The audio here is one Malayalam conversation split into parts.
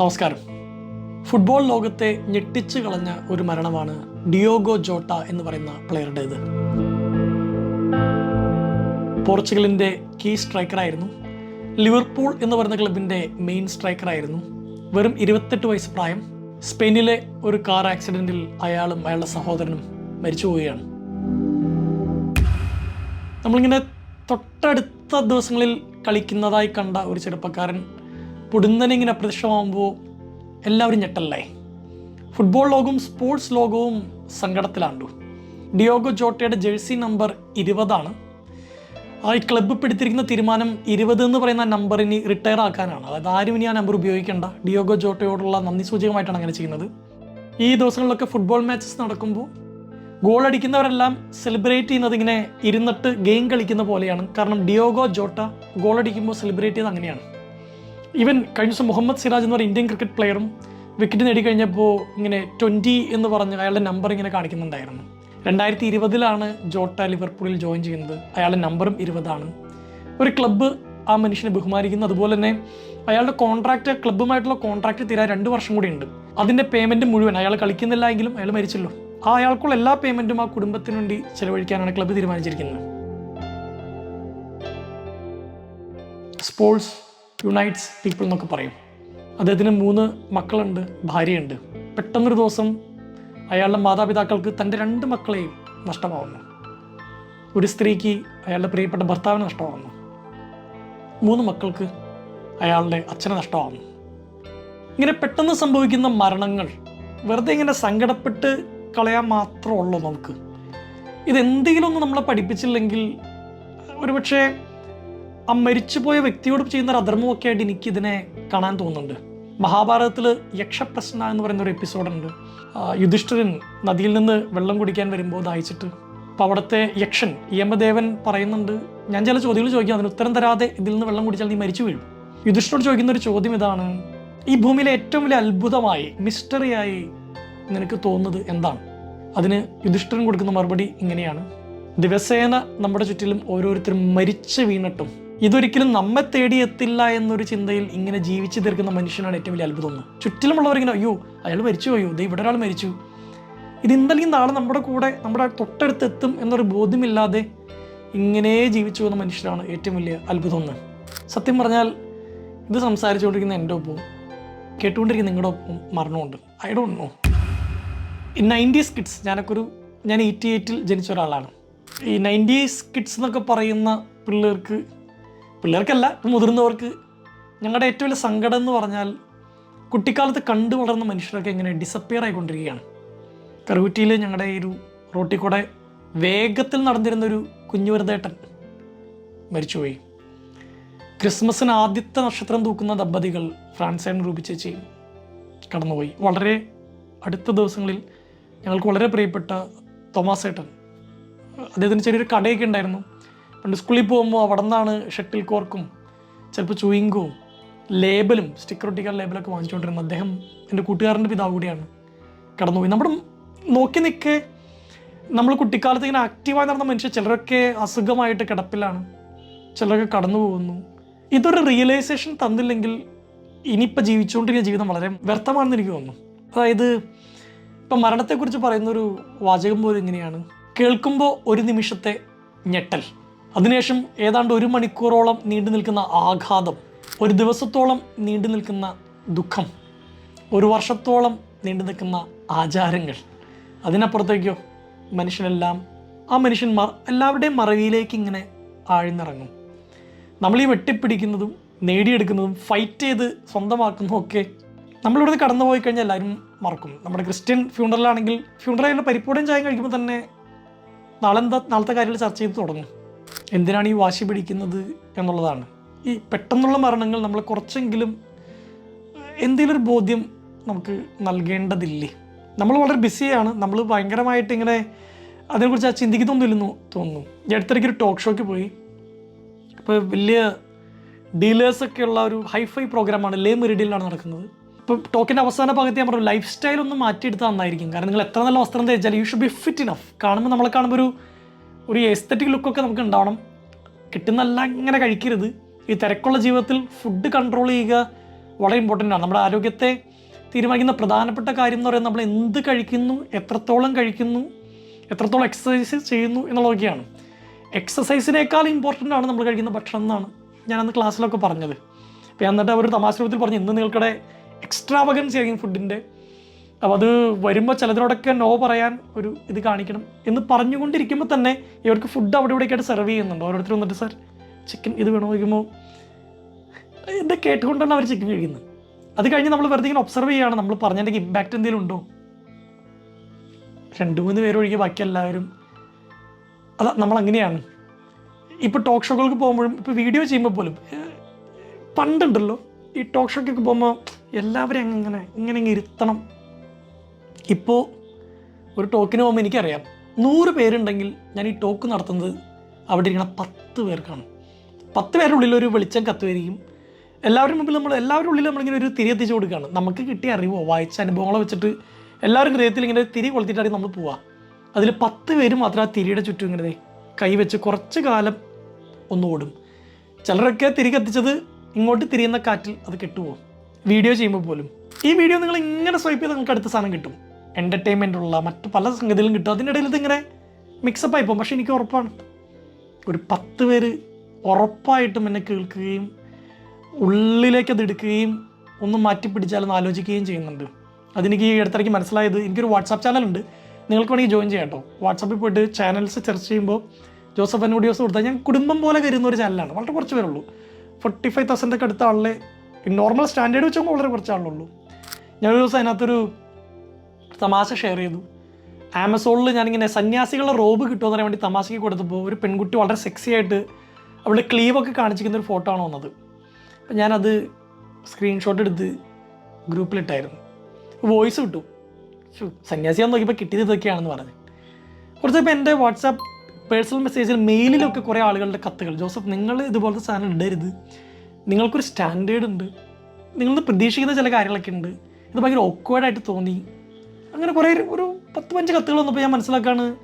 നമസ്കാരം. ഫുട്ബോൾ ലോകത്തെ ഞെട്ടിച്ചു കളഞ്ഞ ഒരു മരണമാണ് ഡിയോഗോ ജോട്ട എന്ന് പറയുന്ന പ്ലെയറുടേത്. പോർച്ചുഗലിന്റെ കീ സ്ട്രൈക്കറായിരുന്നു ലിവർപൂൾ എന്ന് പറയുന്ന ക്ലബിന്റെ മെയിൻ സ്ട്രൈക്കറായിരുന്നു വെറും ഇരുപത്തെട്ട് വയസ്സ് പ്രായം. സ്പെയിനിലെ ഒരു കാർ ആക്സിഡന്റിൽ അയാളും അയാളുടെ സഹോദരനും മരിച്ചു പോവുകയാണ്. നമ്മളിങ്ങനെ തൊട്ടടുത്ത ദിവസങ്ങളിൽ കളിക്കുന്നതായി കണ്ട ഒരു ചെറുപ്പക്കാരൻ പൊടുന്നനെ ഇങ്ങനെ അപ്രത്യക്ഷമാകുമ്പോൾ എല്ലാവരും ഞെട്ടല്ലേ? ഫുട്ബോൾ ലോകവും സ്പോർട്സ് ലോകവും സങ്കടത്തിലാണ്ടു. ഡിയോഗോ ജോട്ടയുടെ ജേഴ്സി നമ്പർ ഇരുപതാണ്. ആ ഈ ക്ലബ്ബ് പിടിത്തിരിക്കുന്ന തീരുമാനം ഇരുപത് എന്ന് പറയുന്ന നമ്പറിന് റിട്ടയർ ആക്കാനാണ്. അതായത് ആരും ഇനി ആ നമ്പർ ഉപയോഗിക്കേണ്ട. ഡിയോഗോ ജോട്ടയോടുള്ള നന്ദി സൂചകമായിട്ടാണ് അങ്ങനെ ചെയ്യുന്നത്. ഈ ദിവസങ്ങളിലൊക്കെ ഫുട്ബോൾ മാച്ചസ് നടക്കുമ്പോൾ ഗോൾ അടിക്കുന്നവരെല്ലാം സെലിബ്രേറ്റ് ചെയ്യുന്നത് ഇങ്ങനെ ഇരുന്നിട്ട് ഗെയിം കളിക്കുന്ന പോലെയാണ്. കാരണം ഡിയോഗോ ജോട്ട ഗോൾ അടിക്കുമ്പോൾ സെലിബ്രേറ്റ് ചെയ്യുന്നത് അങ്ങനെയാണ്. ഈവൻ കഴിഞ്ഞ ദിവസം മുഹമ്മദ് സിറാജ് എന്ന് പറയുന്ന ഇന്ത്യൻ ക്രിക്കറ്റ് പ്ലെയറും വിക്കറ്റ് നേടിക്കഴിഞ്ഞപ്പോൾ ഇങ്ങനെ ട്വന്റി എന്ന് പറഞ്ഞ് അയാളുടെ നമ്പർ ഇങ്ങനെ കാണിക്കുന്നുണ്ടായിരുന്നു. രണ്ടായിരത്തി ഇരുപതിലാണ് ജോട്ട ലിവർപൂളിൽ ജോയിൻ ചെയ്യുന്നത്. അയാളുടെ നമ്പറും ഇരുപതാണ്. ഒരു ക്ലബ്ബ് ആ മനുഷ്യനെ ബഹുമാനിക്കുന്നു. അതുപോലെ തന്നെ അയാളുടെ കോൺട്രാക്റ്റ് ക്ലബ്ബുമായിട്ടുള്ള കോൺട്രാക്റ്റ് തീരാൻ രണ്ട് വർഷം കൂടി ഉണ്ട്. അതിന്റെ പേയ്മെന്റ് മുഴുവൻ അയാൾ കളിക്കുന്നില്ല എങ്കിലും അയാൾ മരിച്ചല്ലോ. ആ അയാൾക്കുള്ള എല്ലാ പേയ്മെന്റും ആ കുടുംബത്തിന് വേണ്ടി ചെലവഴിക്കാനാണ് ക്ലബ്ബ് തീരുമാനിച്ചിരിക്കുന്നത്. സ്പോർട്സ് യുണൈറ്റ്സ് പീപ്പിൾ എന്നൊക്കെ പറയും. അദ്ദേഹത്തിന് മൂന്ന് മക്കളുണ്ട് ഭാര്യയുണ്ട്. പെട്ടെന്നൊരു ദിവസം അയാളുടെ മാതാപിതാക്കൾക്ക് തന്റെ രണ്ട് മക്കളെയും നഷ്ടമാവുന്നു. ഒരു സ്ത്രീക്ക് അയാളുടെ പ്രിയപ്പെട്ട ഭർത്താവിനെ നഷ്ടമാവുന്നു. മൂന്ന് മക്കൾക്ക് അയാളുടെ അച്ഛനെ നഷ്ടമാവുന്നു. ഇങ്ങനെ പെട്ടെന്ന് സംഭവിക്കുന്ന മരണങ്ങൾ വെറുതെ ഇങ്ങനെ സങ്കടപ്പെട്ട് കളയാൻ മാത്രമേ ഉള്ളൂ നമുക്ക്. ഇതെന്തെങ്കിലും ഒന്ന് നമ്മളെ പഠിപ്പിച്ചില്ലെങ്കിൽ ഒരുപക്ഷെ ആ മരിച്ചുപോയ വ്യക്തിയോട് ചെയ്യുന്ന ഒരു അധർമ്മമൊക്കെ ആയിട്ട് എനിക്ക് ഇതിനെ കാണാൻ തോന്നുന്നുണ്ട്. മഹാഭാരതത്തിൽ യക്ഷപ്രശ്ന എന്ന് പറയുന്ന ഒരു എപ്പിസോഡുണ്ട് യുധിഷ്ഠിരൻ നദിയിൽ നിന്ന് വെള്ളം കുടിക്കാൻ വരുമ്പോൾ ദാഹിച്ചിട്ട് അപ്പോൾ അവിടുത്തെ യക്ഷൻ യമദേവൻ പറയുന്നുണ്ട് ഞാൻ ചില ചോദ്യങ്ങൾ ചോദിക്കാം അതിന് ഉത്തരം തരാതെ ഇതിൽ നിന്ന് വെള്ളം കുടിച്ചാൽ നീ മരിച്ചു വീഴും. യുധിഷ്ഠിരോട് ചോദിക്കുന്ന ഒരു ചോദ്യം ഇതാണ് ഈ ഭൂമിയിലെ ഏറ്റവും വലിയ അത്ഭുതമായി മിസ്റ്ററിയായി നിനക്ക് തോന്നുന്നത് എന്താണ്? അതിന് യുധിഷ്ഠിരൻ കൊടുക്കുന്ന മറുപടി ഇങ്ങനെയാണ് ദിവസേന നമ്മുടെ ചുറ്റിലും ഓരോരുത്തരും മരിച്ചു വീണിട്ടും ഇതൊരിക്കലും നമ്മെ തേടിയെത്തില്ല എന്നൊരു ചിന്തയിൽ ഇങ്ങനെ ജീവിച്ചു തീർക്കുന്ന മനുഷ്യനാണ് ഏറ്റവും വലിയ അത്ഭുതം എന്ന്. ചുറ്റിലുമുള്ളവരിങ്ങനെ അയ്യോ അയാൾ മരിച്ചു പോയോ? ദൈവം ഇവിടെ ഒരാൾ മരിച്ചു. ഇത് ഇന്നല്ലെങ്കിൽ നാളെ നമ്മുടെ കൂടെ നമ്മുടെ തൊട്ടടുത്ത് എത്തും എന്നൊരു ബോധ്യമില്ലാതെ ഇങ്ങനെ ജീവിച്ചു പോകുന്ന മനുഷ്യരാണ് ഏറ്റവും വലിയ അത്ഭുതം എന്ന്. സത്യം പറഞ്ഞാൽ ഇത് സംസാരിച്ചുകൊണ്ടിരിക്കുന്ന എന്റെ ഒപ്പവും കേട്ടുകൊണ്ടിരിക്കുന്ന നിങ്ങളുടെ ഒപ്പം മരണമുണ്ട്. I don't know nineties kids ഞാനൊക്കെ ഒരു ഞാൻ എയ്റ്റി എയ്റ്റിൽ ജനിച്ച ഒരാളാണ്. ഈ നയന്റീസ് കിഡ്സ് എന്നൊക്കെ പറയുന്ന പിള്ളേർക്ക് പിള്ളേർക്കല്ല മുതിർന്നവർക്ക്. ഞങ്ങളുടെ ഏറ്റവും വലിയ സങ്കടം എന്ന് പറഞ്ഞാൽ കുട്ടിക്കാലത്ത് കണ്ടു വളർന്ന മനുഷ്യരൊക്കെ ഇങ്ങനെ ഡിസപ്പിയർ ആയിക്കൊണ്ടിരിക്കുകയാണ്. കറുകുറ്റിയിൽ ഞങ്ങളുടെ ഒരു റോട്ടിൽ കൂടെ വേഗത്തിൽ നടന്നിരുന്ന ഒരു കുഞ്ഞുവരുതേട്ടൻ മരിച്ചുപോയി. ക്രിസ്മസിന് ആദ്യത്തെ നക്ഷത്രം തൂക്കുന്ന ദമ്പതികൾ ഫ്രാൻസൈൻ റൂപി ചേച്ചി കടന്നുപോയി. വളരെ അടുത്ത ദിവസങ്ങളിൽ ഞങ്ങൾക്ക് വളരെ പ്രിയപ്പെട്ട തോമസ് ഏട്ടൻ അദ്ദേഹത്തിന് ചെറിയൊരു കടയൊക്കെ ഉണ്ടായിരുന്നു. പണ്ട് സ്കൂളിൽ പോകുമ്പോൾ അവിടെ നിന്നാണ് ഷട്ടിൽ കോർക്കും ചിലപ്പോൾ ചൂയിങ്കും ലേബലും സ്റ്റിക്കർ ഒട്ടിക്കാൻ ലേബലൊക്കെ വാങ്ങിച്ചുകൊണ്ടിരുന്നത്. അദ്ദേഹം എന്റെ കൂട്ടുകാരന്റെ പിതാവ് കൂടിയാണ്. കടന്നുപോയി. നമ്മുടെ നോക്കി നിൽക്കെ നമ്മൾ കുട്ടിക്കാലത്ത് ഇങ്ങനെ ആക്റ്റീവായി നടന്ന മനുഷ്യർ ചിലരൊക്കെ അസുഖമായിട്ട് കിടപ്പിലാണ്. ചിലരൊക്കെ കടന്നു പോകുന്നു. ഇതൊരു റിയലൈസേഷൻ തന്നില്ലെങ്കിൽ ഇനിയിപ്പോൾ ജീവിച്ചുകൊണ്ടിരിക്കുന്ന ജീവിതം വളരെ വ്യർത്ഥമാണെന്ന് എനിക്ക് തോന്നുന്നു. അതായത് ഇപ്പം മരണത്തെക്കുറിച്ച് പറയുന്നൊരു വാചകം പോലും ഇങ്ങനെയാണ്. കേൾക്കുമ്പോൾ ഒരു നിമിഷത്തെ ഞെട്ടൽ. അതിനുശേഷം ഏതാണ്ട് ഒരു മണിക്കൂറോളം നീണ്ടു നിൽക്കുന്ന ആഘാതം ഒരു ദിവസത്തോളം നീണ്ടു നിൽക്കുന്ന ദുഃഖം ഒരു വർഷത്തോളം നീണ്ടു നിൽക്കുന്ന ആചാരങ്ങൾ. അതിനപ്പുറത്തേക്കോ മനുഷ്യനെല്ലാം ആ മനുഷ്യന്മാർ എല്ലാവരുടെയും മറവിയിലേക്ക് ഇങ്ങനെ ആഴ്ന്നിറങ്ങും. നമ്മൾ ഈ വെട്ടിപ്പിടിക്കുന്നതും നേടിയെടുക്കുന്നതും ഫൈറ്റ് ചെയ്ത് സ്വന്തമാക്കുന്നതും ഒക്കെ നമ്മളിവിടെ കടന്നു പോയി കഴിഞ്ഞാൽ എല്ലാവരും മറക്കും. നമ്മുടെ ക്രിസ്ത്യൻ ഫ്യൂണറലാണെങ്കിൽ ഫ്യൂണറലിൽ പരിപ്പൂടയും ചായം കഴിക്കുമ്പോൾ തന്നെ നാളെന്താ നാളത്തെ കാര്യങ്ങൾ ചർച്ച ചെയ്ത് തുടങ്ങും. എന്തിനാണ് ഈ വാശി പിടിക്കുന്നത് എന്നുള്ളതാണ്. ഈ പെട്ടെന്നുള്ള മരണങ്ങൾ നമ്മൾ കുറച്ചെങ്കിലും എന്തെങ്കിലും ഒരു ബോധ്യം നമുക്ക് നൽകേണ്ടതില്ലേ? നമ്മൾ വളരെ ബിസിയാണ്. നമ്മൾ ഭയങ്കരമായിട്ട് ഇങ്ങനെ അതിനെക്കുറിച്ച് ആ ചിന്തിക്കുന്നൊന്നുമില്ലെന്ന് തോന്നുന്നു. ഈ അടുത്തിടയ്ക്ക് ഒരു ടോക്ക് ഷോയ്ക്ക് പോയി. ഇപ്പോൾ വലിയ ഡീലേഴ്സൊക്കെ ഉള്ള ഒരു ഹൈഫൈ പ്രോഗ്രാമാണ് ലേ മെറിഡിയിലാണ് നടക്കുന്നത്. ഇപ്പോൾ ടോക്കിന്റെ അവസാന ഭാഗത്ത് ഞാൻ പറഞ്ഞു ലൈഫ് സ്റ്റൈൽ ഒന്ന് മാറ്റിയെടുത്താൽ നന്നായിരിക്കും. കാരണം നിങ്ങൾ എത്ര നല്ല വസ്ത്രം ധരിച്ചാലും you should be fit enough കാണുമ്പോൾ നമ്മളെ കാണുമ്പോൾ ഒരു ഒരു എസ്തറ്റിക് ലുക്കൊക്കെ നമുക്ക് ഉണ്ടാവണം. കിട്ടുന്നല്ല ഇങ്ങനെ കഴിക്കരുത്. ഈ തിരക്കുള്ള ജീവിതത്തിൽ ഫുഡ് കൺട്രോൾ ചെയ്യുക വളരെ ഇമ്പോർട്ടന്റ് ആണ്. നമ്മുടെ ആരോഗ്യത്തെ തീരുമാനിക്കുന്ന പ്രധാനപ്പെട്ട കാര്യം എന്ന് പറയുന്നത് നമ്മൾ എന്ത് കഴിക്കുന്നു എത്രത്തോളം കഴിക്കുന്നു എത്രത്തോളം എക്സസൈസ് ചെയ്യുന്നു എന്നുള്ളതൊക്കെയാണ്. എക്സസൈസിനേക്കാൾ ഇമ്പോർട്ടന്റ് ആണ് നമ്മൾ കഴിക്കുന്ന ഭക്ഷണം എന്നാണ് ഞാൻ അന്ന് ക്ലാസ്സിലൊക്കെ പറഞ്ഞത്. അപ്പോൾ എന്നിട്ട് അവർ തമാശ രൂപത്തിൽ പറഞ്ഞു ഇന്ന് നിങ്ങൾക്കിടെ എക്സ്ട്രാവഗൻസ് ആയിരിക്കും ഫുഡിന്റെ അപ്പോൾ അത് വരുമ്പോൾ ചിലതിനോടൊക്കെ നോ പറയാൻ ഒരു ഇത് കാണിക്കണം എന്ന് പറഞ്ഞുകൊണ്ടിരിക്കുമ്പോൾ തന്നെ ഇവർക്ക് ഫുഡ് അവിടെ ഇവിടേക്കായിട്ട് സെർവ് ചെയ്യുന്നുണ്ട്. ഓരോരുത്തർ വന്നിട്ട് സാർ ചിക്കൻ ഇത് വേണോ? ചോദിക്കുമ്പോൾ ഇത് കേട്ടുകൊണ്ടാണ് അവർ ചിക്കൻ കഴിക്കുന്നത്? അത് കഴിഞ്ഞ് നമ്മൾ വെറുതെ ഇങ്ങനെ ഒബ്സർവ് ചെയ്യുകയാണ്. നമ്മൾ പറഞ്ഞതിന്റെ ഇമ്പാക്റ്റ് എന്തെങ്കിലും ഉണ്ടോ? രണ്ട് മൂന്ന് പേര് ഒഴികെ ബാക്കി എല്ലാവരും. അത നമ്മൾ അങ്ങനെയാണ്. ഇപ്പോൾ ടോക്ക് ഷോകൾക്ക് പോകുമ്പോഴും ഇപ്പോൾ വീഡിയോ ചെയ്യുമ്പോൾ പോലും പണ്ടുണ്ടല്ലോ ഈ ടോക്ക് ഷോക്കൊക്കെ പോകുമ്പോൾ എല്ലാവരും അങ്ങനെ ഇങ്ങനെ ഇങ്ങനെ ഇരുത്തണം. ഇപ്പോൾ ഒരു ടോക്കിന് പോകുമ്പോൾ എനിക്കറിയാം നൂറ് പേരുണ്ടെങ്കിൽ ഞാൻ ഈ ടോക്ക് നടത്തുന്നത് അവിടെ ഇരിക്കണ പത്ത് പേർക്കാണ്. പത്ത് പേരുടെ ഉള്ളിൽ ഒരു വെളിച്ചം കത്തുവരികയും എല്ലാവരും മുമ്പിൽ നമ്മൾ എല്ലാവരുടെ ഉള്ളിൽ നമ്മളിങ്ങനെ ഒരു തിരി എത്തിച്ചു കൊടുക്കുകയാണ്. നമുക്ക് കിട്ടിയ അറിവോ വായിച്ച അനുഭവങ്ങളോ വെച്ചിട്ട് എല്ലാവരും ഹൃദയത്തിൽ ഇങ്ങനെ തിരി കൊളുത്തിയിട്ടാണ് നമ്മൾ പോവുക. അതിൽ പത്ത് പേര് മാത്രം ആ തിരിയുടെ ചുറ്റും ഇങ്ങനെ ദേ കൈവച്ച് കുറച്ച് കാലം ഒന്ന് ഓടും. ചിലരൊക്കെ തിരി കത്തിച്ചത് ഇങ്ങോട്ട് തിരിയുന്ന കാറ്റിൽ അത് കെട്ടുപോകും. വീഡിയോ ചെയ്യുമ്പോൾ പോലും. ഈ വീഡിയോ നിങ്ങൾ ഇങ്ങനെ സ്വൈപ്പ് ചെയ്ത് നിങ്ങൾക്ക് അടുത്ത സാധനം കിട്ടും. എന്റർടൈൻമെന്റ് ഉള്ള മറ്റ് പല സംഗതികളും കിട്ടും. അതിനിടയിൽ ഇതിങ്ങനെ മിക്സപ്പ് പോകും. പക്ഷേ എനിക്ക് ഉറപ്പാണ്. ഒരു പത്ത് പേര് ഉറപ്പായിട്ടും എന്നെ കേൾക്കുകയും ഉള്ളിലേക്ക് അത് എടുക്കുകയും ഒന്ന് മാറ്റി പിടിച്ചാലൊന്ന് ആലോചിക്കുകയും ചെയ്യുന്നുണ്ട്. അതെനിക്ക് ഈ അടുത്തിടയ്ക്ക് മനസ്സിലായത് എനിക്കൊരു വാട്സാപ്പ് ചാനലുണ്ട്. നിങ്ങൾക്ക് വേണമെങ്കിൽ ജോയിൻ ചെയ്യാം കേട്ടോ. വാട്സാപ്പിൽ പോയിട്ട് ചാനൽസ് സെർച്ച് ചെയ്യുമ്പോൾ ജോസഫ് അൻ വീഡിയോസ് കൊടുത്താൽ ഞാൻ കുടുംബം പോലെ കരുതുന്ന ഒരു ചാനലാണ് വളരെ കുറച്ച് പേരുള്ളൂ. ഫോർട്ടി ഫൈവ് തൗസൻഡൊക്കെ അടുത്ത ആളിലെ നോർമൽ സ്റ്റാൻഡേർഡ് വെച്ച് വളരെ കുറച്ച് ആളുള്ളൂ. ഞാനൊരു ദിവസം അതിനകത്തൊരു തമാശ ഷെയർ ചെയ്തു. ആമസോണിൽ ഞാനിങ്ങനെ സന്യാസികളുടെ റോബ് കിട്ടുമെന്ന് പറയാൻ വേണ്ടി തമാശയ്ക്ക് കൊടുത്തപ്പോൾ ഒരു പെൺകുട്ടി വളരെ സെക്സി ആയിട്ട് അവളുടെ ക്ലീവൊക്കെ കാണിച്ചിരിക്കുന്ന ഒരു ഫോട്ടോ ആണ് വന്നത്. അപ്പം ഞാനത് സ്ക്രീൻഷോട്ട് എടുത്ത് ഗ്രൂപ്പിലിട്ടായിരുന്നു വോയിസ് കിട്ടും. സന്യാസിയാന്ന് നോക്കിയപ്പോൾ കിട്ടിയത് ഇതൊക്കെയാണെന്ന് പറഞ്ഞു. കുറച്ച് ഇപ്പോൾ എന്റെ വാട്സാപ്പ് പേഴ്സണൽ മെസ്സേജിൽ മെയിലിലൊക്കെ കുറേ ആളുകളുടെ കത്തുകൾ. ജോസഫ് നിങ്ങൾ ഇതുപോലത്തെ സാധനം ഇടരുത്. നിങ്ങൾക്കൊരു സ്റ്റാൻഡേർഡ് ഉണ്ട്. നിങ്ങളിന്ന് പ്രതീക്ഷിക്കുന്ന ചില കാര്യങ്ങളൊക്കെ ഉണ്ട്. ഇത് ഭയങ്കര ഓക്വേഡായിട്ട് തോന്നി. അങ്ങനെ കുറേ ഒരു പത്ത് പഞ്ച് കത്തുകൾ വന്നപ്പോൾ ഞാൻ മനസ്സിലാക്കാണ്.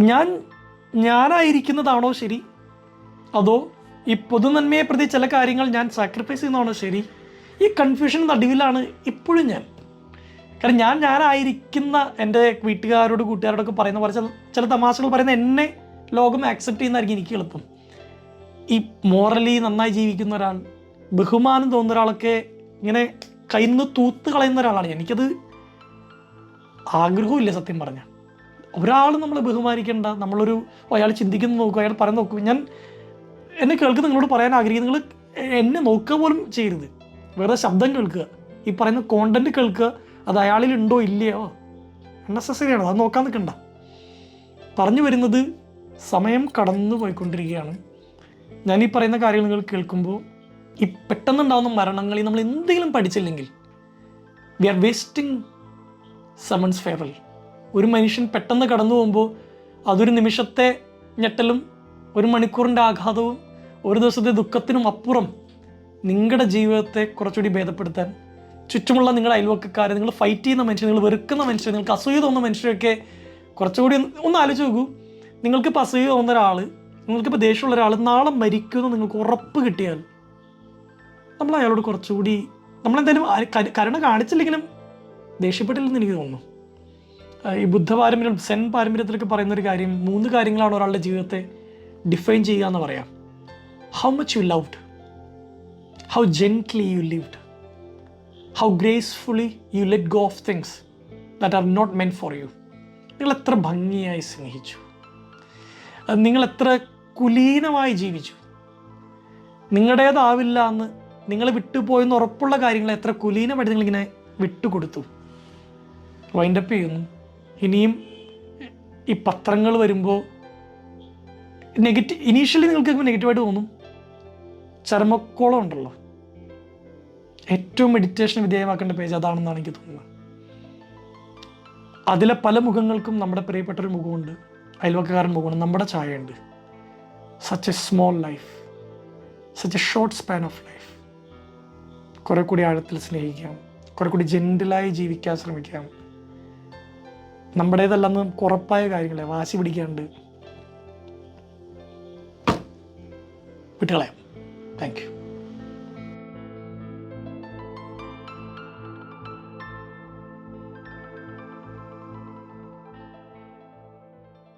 ഞാൻ ഞാനായിരിക്കുന്നതാണോ ശരി? അതോ ഈ പൊതുനന്മയെ പ്രതി ചില കാര്യങ്ങൾ ഞാൻ സാക്രിഫൈസ് ചെയ്യുന്നതാണോ ശരി? ഈ കൺഫ്യൂഷൻ നടുവിലാണ് ഇപ്പോഴും ഞാൻ. കാരണം ഞാൻ ഞാനായിരിക്കുന്ന എന്റെ വീട്ടുകാരോട് കൂട്ടുകാരോടൊക്കെ പറയുന്ന പോലെ ചില തമാശകൾ പറയുന്ന എന്നെ ലോകം ആക്സെപ്റ്റ് ചെയ്യുന്നതായിരിക്കും എനിക്ക് എളുപ്പം. ഈ മോറലി നന്നായി ജീവിക്കുന്ന ഒരാൾ ബഹുമാനം തോന്നുന്ന ഒരാളൊക്കെ ഇങ്ങനെ കയ്യിൽ നിന്ന് തൂത്ത് കളയുന്ന ഒരാളാണ് എനിക്കത് ആഗ്രഹമില്ല സത്യം പറഞ്ഞാൽ ഒരാൾ നമ്മളെ ബഹുമാനിക്കേണ്ട നമ്മളൊരു അയാൾ ചിന്തിക്കുന്ന നോക്കുക അയാൾ പറയുന്ന നോക്കുക ഞാൻ എന്നെ കേൾക്കുന്ന നിങ്ങളോട് പറയാൻ ആഗ്രഹിക്കുന്നു നിങ്ങൾ എന്നെ നോക്കുക പോലും ചെയ്യരുത്. വേറെ ശബ്ദം കേൾക്കുക. ഈ പറയുന്ന കോണ്ടന്റ് കേൾക്കുക. അത് അയാളിൽ ഉണ്ടോ ഇല്ലയോ? അൺനെസസറിയാണ് അത് നോക്കാൻ നിൽക്കണ്ട. പറഞ്ഞു വരുന്നത് സമയം കടന്നു പോയിക്കൊണ്ടിരിക്കുകയാണ്. ഞാൻ ഈ പറയുന്ന കാര്യങ്ങൾ നിങ്ങൾ കേൾക്കുമ്പോൾ ഈ പെട്ടെന്നുണ്ടാകുന്ന മരണങ്ങളിൽ നമ്മൾ എന്തെങ്കിലും പഠിച്ചില്ലെങ്കിൽ we are wasting someone's funeral ഒരു മനുഷ്യൻ പെട്ടെന്ന് കടന്നു പോകുമ്പോൾ അതൊരു നിമിഷത്തെ ഞെട്ടലും ഒരു മണിക്കൂറിന്റെ ആഘാതവും ഒരു ദിവസത്തെ ദുഃഖത്തിനും അപ്പുറം നിങ്ങളുടെ ജീവിതത്തെ കുറച്ചുകൂടി ഭേദപ്പെടുത്താൻ ചുറ്റുമുള്ള നിങ്ങളുടെ അയൽവക്കക്കാരെ നിങ്ങൾ ഫൈറ്റ് ചെയ്യുന്ന മനുഷ്യർ നിങ്ങൾ വെറുക്കുന്ന മനുഷ്യർ നിങ്ങൾക്ക് അസൂയ തോന്നുന്ന മനുഷ്യരൊക്കെ കുറച്ചുകൂടി ഒന്ന് ആലോചിച്ച് നോക്കൂ. നിങ്ങൾക്കിപ്പോൾ അസൂയ തോന്നുന്ന ഒരാൾ നിങ്ങൾക്കിപ്പോൾ ദേഷ്യമുള്ള ഒരാൾ നാളെ മരിക്കുമെന്ന് നിങ്ങൾക്ക് ഉറപ്പ് കിട്ടിയാൽ നമ്മൾ അയാളോട് കുറച്ചുകൂടി നമ്മളെന്തായാലും കരുണ കാണിച്ചില്ലെങ്കിലും ദേഷ്യപ്പെട്ടില്ലെന്ന് എനിക്ക് തോന്നുന്നു. ഈ ബുദ്ധ പാരമ്പര്യം സെൻ പാരമ്പര്യത്തിലൊക്കെ പറയുന്ന ഒരു കാര്യം മൂന്ന് കാര്യങ്ങളാണ് ഒരാളുടെ ജീവിതത്തെ ഡിഫൈൻ ചെയ്യുക എന്ന് പറയാം. How much you loved how gently you lived how gracefully you let go of things that are not meant for you നിങ്ങൾ എത്ര ഭംഗിയായി സ്നേഹിച്ചു. നിങ്ങൾ എത്ര കുലീനമായി ജീവിച്ചു. നിങ്ങളുടേതാവില്ല എന്ന് നിങ്ങൾ വിട്ടുപോയെന്ന് ഉറപ്പുള്ള കാര്യങ്ങൾ എത്ര കുലീനമായിട്ട് നിങ്ങളിങ്ങനെ വിട്ടുകൊടുത്തു. വൈൻഡപ്പ് ചെയ്യുന്നു. ഇനിയും ഈ പത്രങ്ങൾ വരുമ്പോൾ നെഗറ്റീവ് ഇനീഷ്യലി നിങ്ങൾക്ക് നെഗറ്റീവായിട്ട് തോന്നും. ചർമ്മക്കോളം ഉണ്ടല്ലോ. ഏറ്റവും മെഡിറ്റേഷൻ വിധേയമാക്കേണ്ട പേജ് അതാണെന്നാണ് എനിക്ക് തോന്നുന്നത്. അതിലെ പല മുഖങ്ങൾക്കും നമ്മുടെ പ്രിയപ്പെട്ടൊരു മുഖമുണ്ട്. അയൽവക്കക്കാരൻ മുഖമുണ്ട്. നമ്മുടെ ചായയുണ്ട്. Such a small life such a short span of life കുറെ കൂടി ആഴത്തിൽ സ്നേഹിക്കാം. കുറെ കൂടി ജെന്റിലായി ജീവിക്കാൻ ശ്രമിക്കാം. നമ്മുടേതല്ലെന്ന് ഉറപ്പായ കാര്യങ്ങളെ വാശി പിടിക്കാണ്ട്. വിട്ടുകളയാം. Thank you